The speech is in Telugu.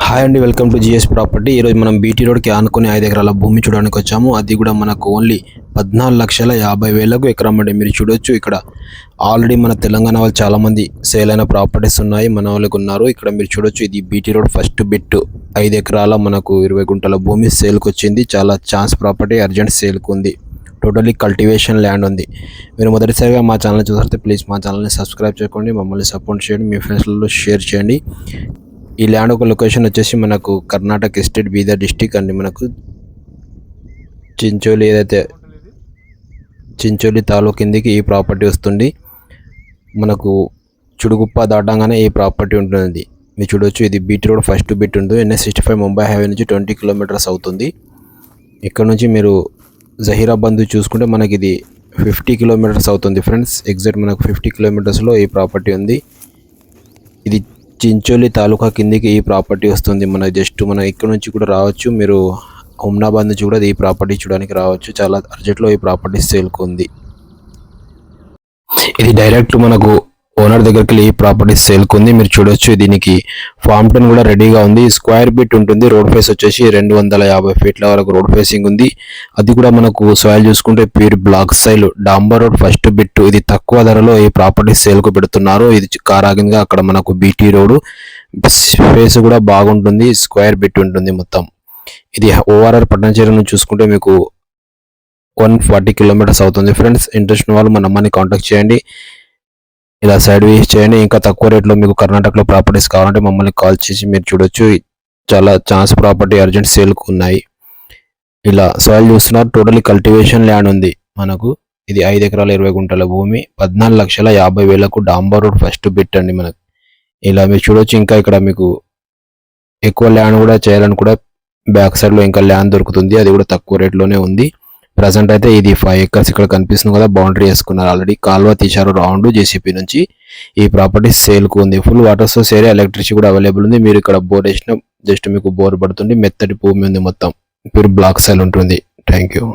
హాయ్ అండి వెల్కమ్ టు జిఎస్ ప్రాపర్టీ. ఈరోజు మనం బీటీ రోడ్కి ఆనుకుని ఐదు ఎకరాల భూమి చూడడానికి వచ్చాము. అది కూడా మనకు ఓన్లీ పద్నాలుగు లక్షల యాభై వేలకు ఎకరం అంటే మీరు చూడొచ్చు ఇక్కడ. ఆల్రెడీ మన తెలంగాణ వాళ్ళు చాలామంది సేల్ అయిన ప్రాపర్టీస్ ఉన్నాయి. మన వాళ్ళకి ఉన్నారు. ఇక్కడ మీరు చూడొచ్చు ఇది బీటీ రోడ్ ఫస్ట్ బిట్ ఐదు ఎకరాల మనకు ఇరవై గుంటల భూమి సేల్కి వచ్చింది. చాలా ఛాన్స్ ప్రాపర్టీ అర్జెంట్ సేల్కి ఉంది. టోటలీ కల్టివేషన్ ల్యాండ్ ఉంది. మీరు మొదటిసారిగా మా ఛానల్ చూస్తే ప్లీజ్ మా ఛానల్ని సబ్స్క్రైబ్ చేసుకోండి. మమ్మల్ని సపోర్ట్ చేయండి. మీ ఫ్రెండ్స్లలో షేర్ చేయండి. ఈ ల్యాండ్ ఒక లొకేషన్ వచ్చేసి మనకు కర్ణాటక స్టేట్ బీదర్ డిస్టిక్ అండి. మనకు చించోలి ఏదైతే చించోలి తాలూకు కిందికి ఈ ప్రాపర్టీ వస్తుంది. మనకు చుడుగుప్ప దాటంగానే ఈ ప్రాపర్టీ ఉంటుంది. మీరు చూడొచ్చు ఇది బీట్ రోడ్ ఫస్ట్ బీట్ ఉంటుంది. NH sixty five Mumbai highway నుంచి ట్వంటీ కిలోమీటర్స్ అవుతుంది. ఇక్కడ నుంచి మీరు జహీరాబాద్ చూసుకుంటే మనకి ఇది ఫిఫ్టీ కిలోమీటర్స్ అవుతుంది. ఫ్రెండ్స్ ఎగ్జాక్ట్ మనకు ఫిఫ్టీ కిలోమీటర్స్లో ఈ ప్రాపర్టీ ఉంది. ఇది చించోలి తాలూకా కిందికి ఈ ప్రాపర్టీ వస్తుంది. మన జస్ట్ మన ఇక్కడ నుంచి కూడా రావచ్చు. మీరు హుమ్నాబాద్ నుంచి కూడా ఈ ప్రాపర్టీ చూడడానికి రావచ్చు. చాలా అర్జెంట్లో ఈ ప్రాపర్టీ సేల్కు ఉంది. ఇది డైరెక్ట్ మనకు ఓనర్ దగ్గరికి వెళ్ళి ఈ ప్రాపర్టీ సేల్కి ఉంది మీరు చూడొచ్చు దీనికి ఫామ్ టెన్ కూడా రెడీగా ఉంది. స్క్వేర్ బిట్ ఉంటుంది. రోడ్ ఫేస్ వచ్చేసి రెండు వందల యాభై ఫీట్ల వరకు రోడ్ ఫేసింగ్ ఉంది. అది కూడా మనకు సాయిల్ చూసుకుంటే ప్యూర్ బ్లాక్ సైల్ డాంబర్ రోడ్ ఫస్ట్ బిట్ ఇది తక్కువ ధరలో ఈ ప్రాపర్టీ సేల్కు పెడుతున్నారు. ఇది కారాగింగా అక్కడ మనకు బీటీ రోడ్ ఫేస్ కూడా బాగుంటుంది. స్క్వేర్ బిట్ ఉంటుంది మొత్తం. ఇది ఓఆర్ఆర్ పట్టణచేరు నుంచి చూసుకుంటే మీకు వన్ ఫార్టీ కిలోమీటర్స్ అవుతుంది. ఫ్రెండ్స్ ఇంట్రెస్ట్ వాళ్ళు మన అమ్మని కాంటాక్ట్ చేయండి. ఇలా సైడ్ వేస్ చేయండి. ఇంకా తక్కువ రేట్లో మీకు కర్ణాటకలో ప్రాపర్టీస్ కావాలంటే మమ్మల్ని కాల్ చేసి మీరు చూడొచ్చు. చాలా ఛాన్స్ ప్రాపర్టీ అర్జెంట్ సేల్కు ఉన్నాయి. ఇలా సాయిల్ చూస్తున్నారు. టోటలీ కల్టివేషన్ ల్యాండ్ ఉంది మనకు. ఇది ఐదు ఎకరాల ఇరవై గుంటల భూమి. పద్నాలుగు లక్షల యాభై వేలకు డాంబర్ రోడ్ ఫస్ట్ బిట్ అండి మనకు. ఇలా మీరు చూడొచ్చు. ఇంకా ఇక్కడ మీకు ఎక్కువ ల్యాండ్ కూడా చేయాలని కూడా బ్యాక్ సైడ్లో ఇంకా ల్యాండ్ దొరుకుతుంది. అది కూడా తక్కువ రేట్లోనే ఉంది. ప్రజెంట్ అయితే ఇది ఫైవ్ ఎకర్స్ ఇక్కడ కనిపిస్తుంది కదా బౌండరీ వేసుకున్నారు ఆల్రెడీ కాల్వ తీశారు రౌండ్ జేసీపీ నుంచి. ఈ ప్రాపర్టీ సేల్కు ఉంది. Full water source area electricity కూడా అవైలబుల్ ఉంది. మీరు ఇక్కడ బోర్ వేసిన జస్ట్ మీకు బోర్ పడుతుంది. మెత్తటి భూమి ఉంది మొత్తం. ప్యూర్ బ్లాక్ సైల్ ఉంటుంది. Thank you